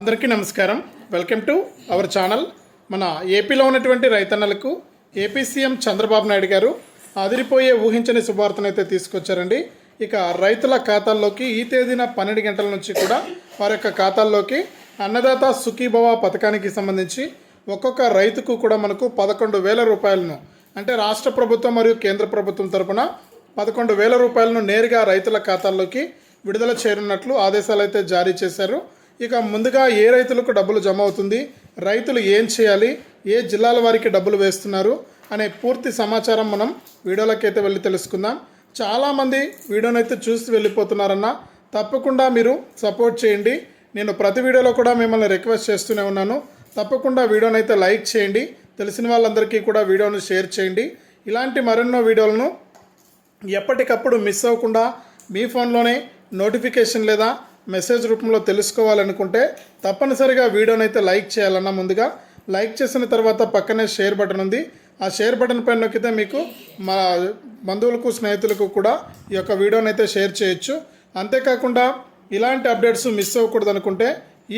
అందరికీ నమస్కారం. Welcome to our channel మన ఏపీలో ఉన్నటువంటి రైతన్నలకు ఏపీ సీఎం చంద్రబాబు నాయుడు గారు అదిరిపోయే ఊహించని శుభార్తనైతే తీసుకొచ్చారండి. ఇక రైతుల ఖాతాల్లోకి ఈ తేదీన పన్నెండు గంటల నుంచి కూడా వారి యొక్క ఖాతాల్లోకి అన్నదాత సుఖీభవ పథకానికి సంబంధించి ఒక్కొక్క రైతుకు కూడా మనకు పదకొండు వేల రూపాయలను అంటే రాష్ట్ర ప్రభుత్వం మరియు కేంద్ర ప్రభుత్వం తరపున పదకొండు వేల రూపాయలను నేరుగా రైతుల ఖాతాల్లోకి విడుదల చేయనున్నట్లు ఆదేశాలు అయితే జారీ చేశారు. ఇక ముందుగా ఏ రైతులకు డబ్బులు జమ అవుతుంది? రైతులు ఏం చేయాలి? ఏ జిల్లాల వారికి డబ్బులు వేస్తున్నారు? అనే పూర్తి సమాచారం మనం వీడియోలకైతే వెళ్ళి తెలుసుకుందాం. చాలామంది వీడియోనైతే చూసి వెళ్ళిపోతున్నారన్న తప్పకుండా మీరు సపోర్ట్ చేయండి. నేను ప్రతి వీడియోలో కూడా మిమ్మల్ని రిక్వెస్ట్ చేస్తూనే ఉన్నాను. తప్పకుండా వీడియోనైతే లైక్ చేయండి. తెలిసిన వాళ్ళందరికీ కూడా వీడియోను షేర్ చేయండి. ఇలాంటి మరెన్నో వీడియోలను ఎప్పటికప్పుడు మిస్ అవ్వకుండా మీ ఫోన్లోనే నోటిఫికేషన్ లేదా మెసేజ్ రూపంలో తెలుసుకోవాలనుకుంటే తప్పనిసరిగా వీడియోని అయితే లైక్ చేయాలన్నా ముందుగా. లైక్ చేసిన తర్వాత పక్కనే షేర్ బటన్ ఉంది. ఆ షేర్ బటన్ పైన నొక్కితే మీకు మా బంధువులకు స్నేహితులకు కూడా ఈ యొక్క వీడియోని అయితే షేర్ చేయొచ్చు. అంతేకాకుండా ఇలాంటి అప్డేట్స్ మిస్ అవ్వకూడదు అనుకుంటే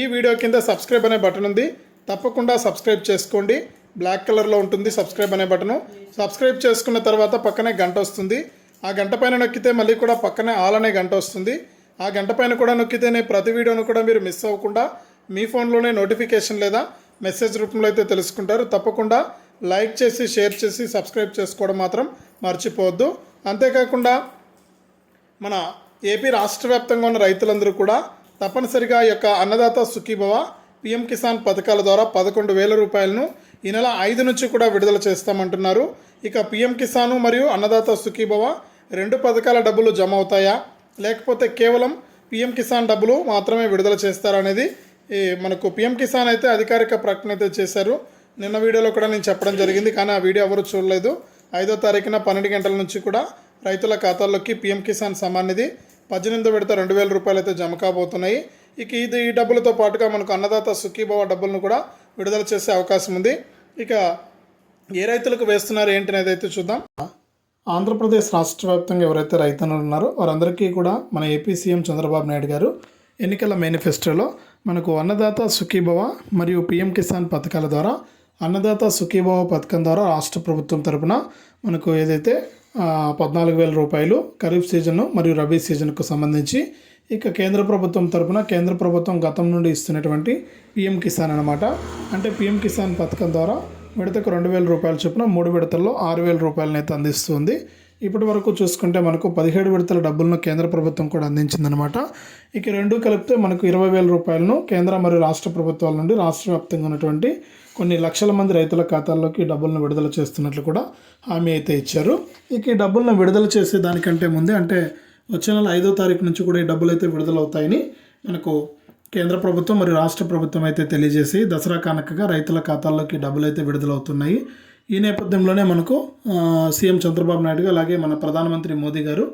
ఈ వీడియో కింద సబ్స్క్రైబ్ అనే బటన్ ఉంది. తప్పకుండా సబ్స్క్రైబ్ చేసుకోండి. బ్లాక్ కలర్లో ఉంటుంది సబ్స్క్రైబ్ అనే బటను. సబ్స్క్రైబ్ చేసుకున్న తర్వాత పక్కనే గంట వస్తుంది. ఆ గంట పైన నొక్కితే మళ్ళీ కూడా పక్కనే ఆల్ అనే గంట వస్తుంది. ఆ గంట పైన కూడా నొక్కితేనే ప్రతి వీడియోను కూడా మీరు మిస్ అవ్వకుండా మీ ఫోన్లోనే నోటిఫికేషన్ లేదా మెసేజ్ రూపంలో అయితే తెలుసుకుంటారు. తప్పకుండా లైక్ చేసి షేర్ చేసి సబ్స్క్రైబ్ చేసుకోవడం మాత్రం మర్చిపోవద్దు. అంతేకాకుండా మన ఏపీ రాష్ట్ర వ్యాప్తంగా ఉన్న రైతులందరూ కూడా తప్పనిసరిగా యొక్క అన్నదాత సుఖీభవ పిఎం కిసాన్ పథకాల ద్వారా పదకొండు వేల రూపాయలను ఈ నెల ఐదు నుంచి కూడా విడుదల చేస్తామంటున్నారు. ఇక పిఎం కిసాను మరియు అన్నదాత సుఖీభవ రెండు పథకాల డబ్బులు జమ అవుతాయా? లేకపోతే కేవలం పిఎం కిసాన్ డబ్బులు మాత్రమే విడుదల చేస్తారనేది ఈ మనకు పిఎం కిసాన్ అయితే అధికారిక ప్రకటన అయితే చేశారు. నిన్న వీడియోలో కూడా నేను చెప్పడం జరిగింది కానీ ఆ వీడియో ఎవరు చూడలేదు. ఐదో తారీఖున పన్నెండు గంటల నుంచి కూడా రైతుల ఖాతాల్లోకి పిఎం కిసాన్ సమ్మాన్ నిధి పద్దెనిమిదో విడత రెండు వేల రూపాయలు అయితే జమ కాబోతున్నాయి. ఇక ఇది ఈ డబ్బులతో పాటుగా మనకు అన్నదాత సుఖీభవ డబ్బులను కూడా విడుదల చేసే అవకాశం ఉంది. ఇక ఏ రైతులకు వేస్తున్నారు ఏంటి అనేది అయితే చూద్దాం. ఆంధ్రప్రదేశ్ రాష్ట్ర వ్యాప్తంగా ఎవరైతే రైతులు ఉన్నారో వారందరికీ కూడా మన ఏపీ సీఎం చంద్రబాబు నాయుడు గారు ఎన్నికల మేనిఫెస్టోలో మనకు అన్నదాత సుఖీభవ మరియు పిఎం కిసాన్ పథకాల ద్వారా అన్నదాత సుఖీభవ పథకం ద్వారా రాష్ట్ర ప్రభుత్వం తరపున మనకు ఏదైతే పద్నాలుగు వేల రూపాయలు ఖరీఫ్ సీజన్ మరియు రబీ సీజన్కు సంబంధించి ఇక కేంద్ర ప్రభుత్వం తరపున కేంద్ర ప్రభుత్వం గతం నుండి ఇస్తున్నటువంటి పిఎం కిసాన్ అనమాట అంటే పిఎం కిసాన్ పథకం ద్వారా విడతకు రెండు వేల రూపాయల చొప్పున మూడు విడతల్లో ఆరు వేల రూపాయలను అయితే అందిస్తుంది. ఇప్పటి వరకు చూసుకుంటే మనకు పదిహేడు విడతల డబ్బులను కేంద్ర ప్రభుత్వం కూడా అందించిందనమాట ఇక రెండు కలిపితే మనకు ఇరవై వేల రూపాయలను కేంద్ర మరియు రాష్ట్ర ప్రభుత్వాల నుండి రాష్ట్ర వ్యాప్తంగా ఉన్నటువంటి కొన్ని లక్షల మంది రైతుల ఖాతాల్లోకి డబ్బులను విడుదల చేస్తున్నట్లు కూడా హామీ అయితే ఇచ్చారు. ఇక ఈ డబ్బులను విడుదల చేసే దానికంటే ముందే అంటే వచ్చే నెల ఐదో తారీఖు నుంచి కూడా ఈ డబ్బులు అయితే విడుదలవుతాయని మనకు కేంద్ర ప్రభుత్వం మరియు రాష్ట్ర ప్రభుత్వం అయితే తెలియజేసి దసరా కానుకగా రైతుల ఖాతాల్లోకి డబ్బులు అయితే విడుదలవుతున్నాయి. ఈ నేపథ్యంలోనే మనకు సీఎం చంద్రబాబు నాయుడు అలాగే మన ప్రధానమంత్రి మోదీ గారు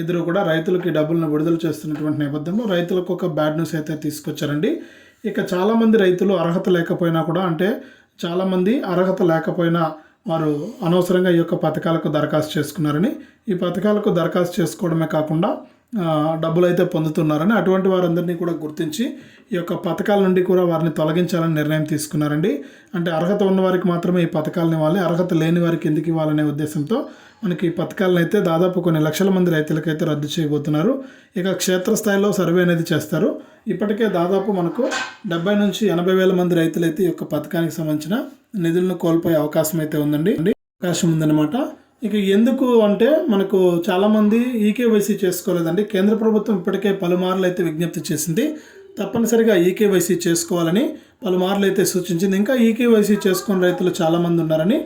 ఇద్దరు కూడా రైతులకి డబ్బులను విడుదల చేస్తున్నటువంటి నేపథ్యంలో రైతులకు ఒక బ్యాడ్ న్యూస్ అయితే తీసుకొచ్చారండి. ఇక చాలామంది రైతులు అర్హత లేకపోయినా కూడా అంటే చాలామంది అర్హత లేకపోయినా వారు అనవసరంగా ఈ యొక్క పథకాలకు దరఖాస్తు చేసుకున్నారని. ఈ పథకాలకు దరఖాస్తు చేసుకోవడమే కాకుండా డబ్బులు అయితే పొందుతున్నారని అటువంటి వారందరినీ కూడా గుర్తించి ఈ యొక్క పథకాల నుండి కూడా వారిని తొలగించాలని నిర్ణయం తీసుకున్నారండి. అంటే అర్హత ఉన్న వారికి మాత్రమే ఈ పథకాలను ఇవ్వాలి అర్హత లేని వారికి ఎందుకు ఇవ్వాలనే ఉద్దేశంతో మనకి ఈ పథకాలను అయితే దాదాపు కొన్ని లక్షల మంది రైతులకైతే రద్దు చేయబోతున్నారు. ఇక క్షేత్రస్థాయిలో సర్వే అనేది చేస్తారు. ఇప్పటికే దాదాపు మనకు డెబ్బై నుంచి ఎనభై వేల మంది రైతులైతే ఈ యొక్క పథకానికి సంబంధించిన నిధులను కోల్పోయే అవకాశం అయితే ఉందండి. అవకాశం ఉందన్నమాట. ఇక ఎందుకు అంటే మనకు చాలామంది ఈకేవైసీ చేసుకోలేదండి. కేంద్ర ప్రభుత్వం ఇప్పటికే పలుమార్లు అయితే విజ్ఞప్తి చేసింది. తప్పనిసరిగా ఈకేవైసీ చేసుకోవాలని పలుమార్లు అయితే సూచించింది. ఇంకా ఈకేవైసీ చేసుకుని రైతులు చాలామంది ఉన్నారని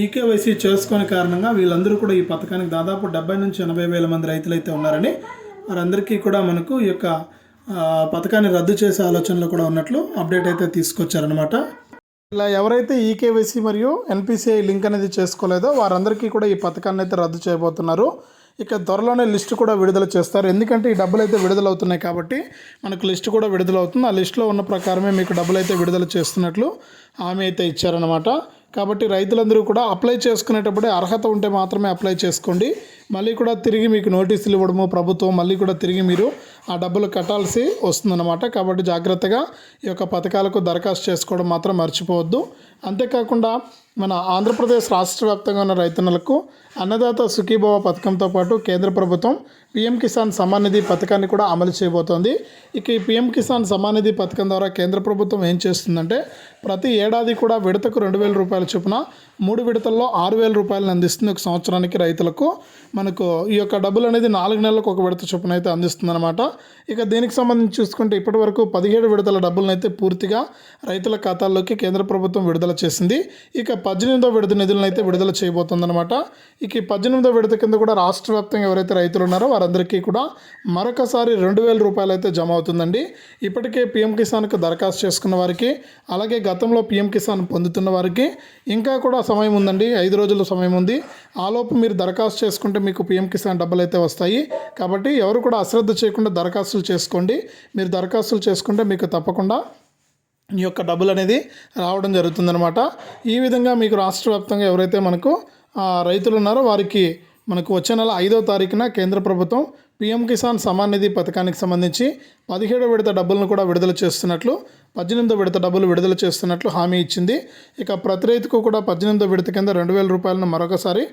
ఈకేవైసీ చేసుకునే కారణంగా వీళ్ళందరూ కూడా ఈ పథకానికి దాదాపు డెబ్బై నుంచి ఎనభై వేల మంది రైతులు అయితే ఉన్నారని వారందరికీ కూడా మనకు ఈ యొక్క పథకాన్ని రద్దు చేసే ఆలోచనలో కూడా ఉన్నట్లు అప్డేట్ అయితే తీసుకొచ్చారనమాట ఇలా ఎవరైతే ఈకేవైసీ మరియు ఎన్పిసిఐ లింక్ అనేది చేసుకోలేదో వారందరికీ కూడా ఈ పథకాన్ని అయితే రద్దు చేయబోతున్నారు. ఇక త్వరలోనే లిస్ట్ కూడా విడుదల చేస్తారు. ఎందుకంటే ఈ డబ్బులు అయితే విడుదలవుతున్నాయి కాబట్టి మనకు లిస్ట్ కూడా విడుదలవుతుంది. ఆ లిస్టులో ఉన్న ప్రకారమే మీకు డబ్బులు అయితే విడుదల చేస్తున్నట్లు హామీ అయితే ఇచ్చారనమాట కాబట్టి రైతులందరూ కూడా అప్లై చేసుకునేటప్పుడే అర్హత ఉంటే మాత్రమే అప్లై చేసుకోండి. మళ్ళీ కూడా తిరిగి మీకు నోటీసులు ఇవ్వడము ప్రభుత్వం మళ్ళీ కూడా తిరిగి మీరు ఆ డబ్బులు కట్టాల్సి వస్తుందన్నమాట. కాబట్టి జాగ్రత్తగా ఈ యొక్క పథకాలకు దరఖాస్తు చేసుకోవడం మాత్రం మర్చిపోవద్దు. అంతేకాకుండా మన ఆంధ్రప్రదేశ్ రాష్ట్ర వ్యాప్తంగా ఉన్న రైతన్నలకు అన్నదాత సుఖీభవ పథకంతో పాటు కేంద్ర ప్రభుత్వం పీఎం కిసాన్ సమ్మాన్ నిధి పథకాన్ని కూడా అమలు చేయబోతోంది. ఇక ఈ పీఎం కిసాన్ సమ్మాన్ నిధి పథకం ద్వారా కేంద్ర ప్రభుత్వం ఏం చేస్తుందంటే ప్రతి ఏడాది కూడా విడతకు రెండు వేల రూపాయల చొప్పున మూడు విడతల్లో ఆరు వేల రూపాయలను అందిస్తుంది ఒక సంవత్సరానికి రైతులకు. మనకు ఈ యొక్క డబ్బులు అనేది నాలుగు నెలలకు ఒక విడత చొప్పున అయితే అందిస్తుందన్నమాట. ఇక దీనికి సంబంధించి చూసుకుంటే ఇప్పటి వరకు పదిహేడు విడతల డబ్బులను అయితే పూర్తిగా రైతుల ఖాతాల్లోకి కేంద్ర ప్రభుత్వం విడుదల చేసింది. ఇక పద్దెనిమిదో విడత నిధులను అయితే విడుదల చేయబోతుందన్నమాట. ఇక ఈ పద్దెనిమిదో విడత కింద కూడా రాష్ట్ర వ్యాప్తంగా ఎవరైతే రైతులు ఉన్నారో వారందరికీ కూడా మరొకసారి రెండు వేల రూపాయలు అయితే జమ అవుతుందండి. ఇప్పటికే పీఎం కిసాన్కు దరఖాస్తు చేసుకున్న వారికి అలాగే గతంలో పీఎం కిసాన్ పొందుతున్న వారికి ఇంకా కూడా సమయం ఉందండి. ఐదు రోజుల సమయం ఉంది. ఆలోపు మీరు దరఖాస్తు చేసుకుంటే మీకు పీఎం కిసాన్ డబ్బులు అయితే వస్తాయి. కాబట్టి ఎవరు కూడా అశ్రద్ధ చేయకుండా దరఖాస్తులు చేసుకోండి. మీరు దరఖాస్తులు చేసుకుంటే మీకు తప్పకుండా ఈ యొక్క డబ్బులు అనేది రావడం జరుగుతుందనమాట ఈ విధంగా మీకు రాష్ట్ర వ్యాప్తంగా ఎవరైతే మనకు రైతులు ఉన్నారో వారికి మనకు వచ్చే నెల ఐదో తారీఖున కేంద్ర ప్రభుత్వం పీఎం కిసాన్ సమాన్ నిధి పథకానికి సంబంధించి పదిహేడో విడత డబ్బులను కూడా విడుదల చేస్తున్నట్లు పద్దెనిమిదో విడత డబ్బులు విడుదల చేస్తున్నట్లు హామీ ఇచ్చింది. ఇక ప్రతి రైతుకు కూడా పద్దెనిమిదో విడత కింద రెండు వేల రూపాయలను మరొకసారి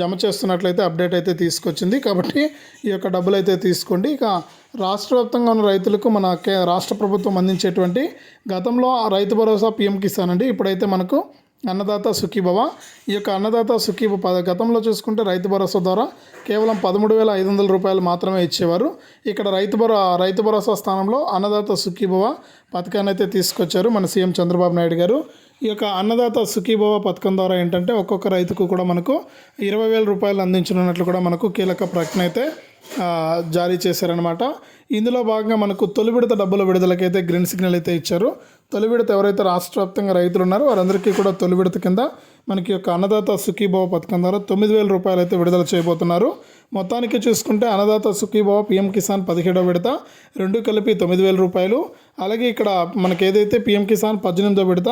జమ చేస్తున్నట్లయితే అప్డేట్ అయితే తీసుకొచ్చింది. కాబట్టి ఈ యొక్క డబ్బులు అయితే తీసుకోండి. ఇక రాష్ట్ర వ్యాప్తంగా ఉన్న రైతులకు మన కే రాష్ట్ర ప్రభుత్వం అందించేటువంటి గతంలో ఆ రైతు భరోసా పీఎం కిసాన్ అండి. ఇప్పుడైతే మనకు అన్నదాత సుఖీభవ. ఈ యొక్క అన్నదాత సుఖీభ పద గతంలో చూసుకుంటే రైతు భరోసా ద్వారా కేవలం పదమూడు వేల ఐదు వందల రూపాయలు మాత్రమే ఇచ్చేవారు. ఇక్కడ రైతు భరో రైతు భరోసా స్థానంలో అన్నదాత సుఖీభవ పథకాన్ని అయితే తీసుకొచ్చారు మన సీఎం చంద్రబాబు నాయుడు గారు. ఈ యొక్క అన్నదాత సుఖీభవ పథకం ద్వారా ఏంటంటే ఒక్కొక్క రైతుకు కూడా మనకు ఇరవై వేల రూపాయలు అందించనున్నట్లు కూడా మనకు కీలక ప్రకటన అయితే జారీ చేశారనమాట ఇందులో భాగంగా మనకు తొలి విడత డబ్బుల విడుదలకైతే గ్రీన్ సిగ్నల్ అయితే ఇచ్చారు. తొలి విడత ఎవరైతే రాష్ట్ర వ్యాప్తంగా రైతులు ఉన్నారో వారందరికీ కూడా తొలి విడత కింద మనకి యొక్క అన్నదాత సుఖీభావ పథకం ద్వారా తొమ్మిది వేల రూపాయలు అయితే విడుదల చేయబోతున్నారు. మొత్తానికి చూసుకుంటే అన్నదాత సుఖీభావ పిఎం కిసాన్ పదిహేడవ విడత రెండు కలిపి తొమ్మిది వేల రూపాయలు. అలాగే ఇక్కడ మనకి ఏదైతే పిఎం కిసాన్ పద్దెనిమిదో విడత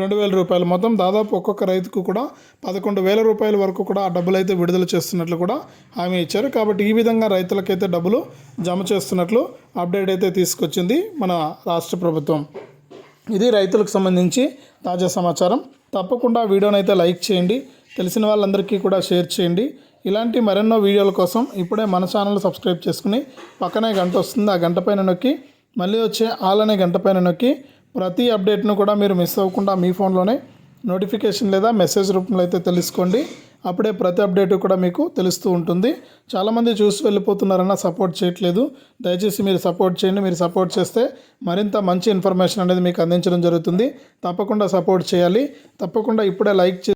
రెండు వేల రూపాయలు. మొత్తం దాదాపు ఒక్కొక్క రైతుకు కూడా పదకొండు వేల రూపాయల వరకు కూడా ఆ డబ్బులు అయితే విడుదల చేస్తున్నట్లు కూడా హామీ ఇచ్చారు. కాబట్టి ఈ విధంగా రైతులకైతే డబ్బులు జమ చేస్తున్నట్లు అప్డేట్ అయితే తీసుకొచ్చింది మన రాష్ట్ర ప్రభుత్వం. ఇది రైతులకు సంబంధించి తాజా సమాచారం. తప్పకుండా వీడియోని అయితే లైక్ చేయండి. తెలిసిన వాళ్ళందరికీ కూడా షేర్ చేయండి. ఇలాంటి మరెన్నో వీడియోల కోసం ఇప్పుడే మన ఛానల్ సబ్స్క్రైబ్ చేసుకుని పక్కనే గంట వస్తుంది. ఆ గంట పైన నొక్కి మళ్ళీ వచ్చే ఆలనే గంట పైన నొక్కి ప్రతి అప్డేట్ను కూడా మీరు మిస్ అవ్వకుండా మీ ఫోన్లోనే నోటిఫికేషన్ లేదా మెసేజ్ రూపంలో అయితే తెలుసుకోండి. అప్పుడే ప్రతి అప్డేట్ కూడా మీకు తెలుస్తూ ఉంటుంది. చాలామంది చూసి వెళ్ళిపోతున్నారన్న సపోర్ట్ చేయట్లేదు. దయచేసి మీరు సపోర్ట్ చేయండి. మీరు సపోర్ట్ చేస్తే మరింత మంచి ఇన్ఫర్మేషన్ అనేది మీకు అందించడం జరుగుతుంది. తప్పకుండా సపోర్ట్ చేయాలి. తప్పకుండా ఇప్పుడే లైక్ చే